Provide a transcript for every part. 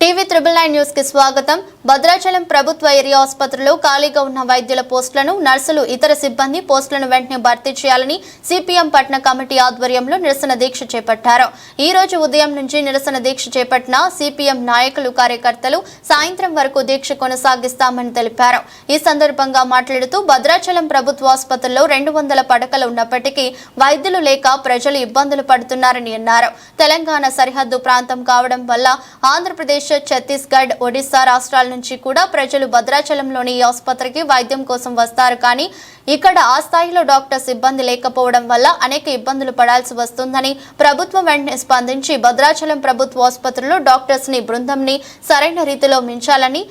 TV triple nine న్యూస్కి స్వాగతం. భద్రాచలం ప్రభుత్వ ఏరియా ఆసుపత్రిలో ఖాళీగా ఉన్న వైద్యుల పోస్టులను నర్సులు ఇతర సిబ్బంది పోస్టులను వెంటనే భర్తీ చేయాలని సిపిఎం పట్న కమిటీ ఆధ్వర్యంలో నిరసన దీక్ష చేపట్టారు. ఈ రోజు ఉదయం నుంచి నిరసన దీక్ష చేపట్టిన సిపిఎం నాయకులు కార్యకర్తలు సాయంత్రం వరకు దీక్ష కొనసాగిస్తామని తెలిపారు. ఈ సందర్భంగా మాట్లాడుతూ భద్రాచలం ప్రభుత్వ ఆసుపత్రిలో రెండు వందల పడకలు ఉన్నప్పటికీ వైద్యులు లేక ప్రజలు ఇబ్బందులు పడుతున్నారని అన్నారు. తెలంగాణ సరిహద్దు ప్రాంతం కావడం వల్ల ఆంధ్రప్రదేశ్ ఛత్తీస్గఢ్ ఒడిశా రాష్ట్రాల నుంచి కూడా ప్రజలు భద్రాచలంలోని ఈ ఆసుపత్రికి వైద్యం కోసం వస్తారు. కానీ ఇక్కడ ఆ స్థాయిలో డాక్టర్స్ ఇబ్బంది లేకపోవడం వల్ల అనేక ఇబ్బందులు పడాల్సి వస్తుందని ప్రభుత్వం వెంటనే స్పందించి భద్రాచలం ప్రభుత్వ ఆసుపత్రిలో డాక్టర్స్ని బృందంని సరైన రీతిలో మించాలని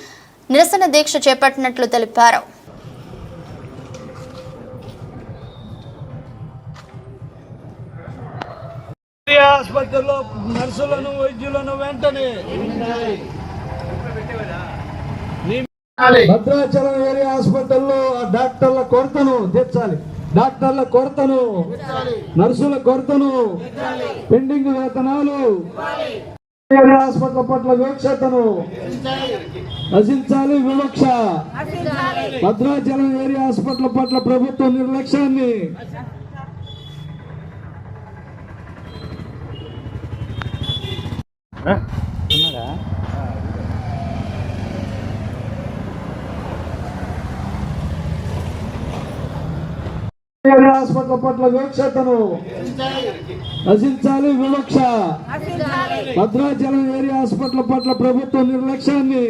నిరసన దీక్ష చేపట్టినట్లు తెలిపారు. ఆసుపత్రిలో నర్సులను వైద్యులను వెంటనే భద్రాచలం ఏరియా హాస్పిటల్లో ఆ డాక్టర్ల కొరతను తీర్చాలి. డాక్టర్ల కొరతను నర్సుల కొరతను పెండింగ్ వేతనాలు హాస్పిటల్ పట్ల వివక్షతను నశించాలి వివక్ష. భద్రాచలం ఏరియా హాస్పిటల్ పట్ల ప్రభుత్వ నిర్లక్ష్యాన్ని ఏరియా హాస్పిటల్ పట్ల వివక్షతను నశించాలి వివక్ష. భద్రాచలం ఏరియా హాస్పిటల్ పట్ల ప్రభుత్వ నిర్లక్ష్యాన్ని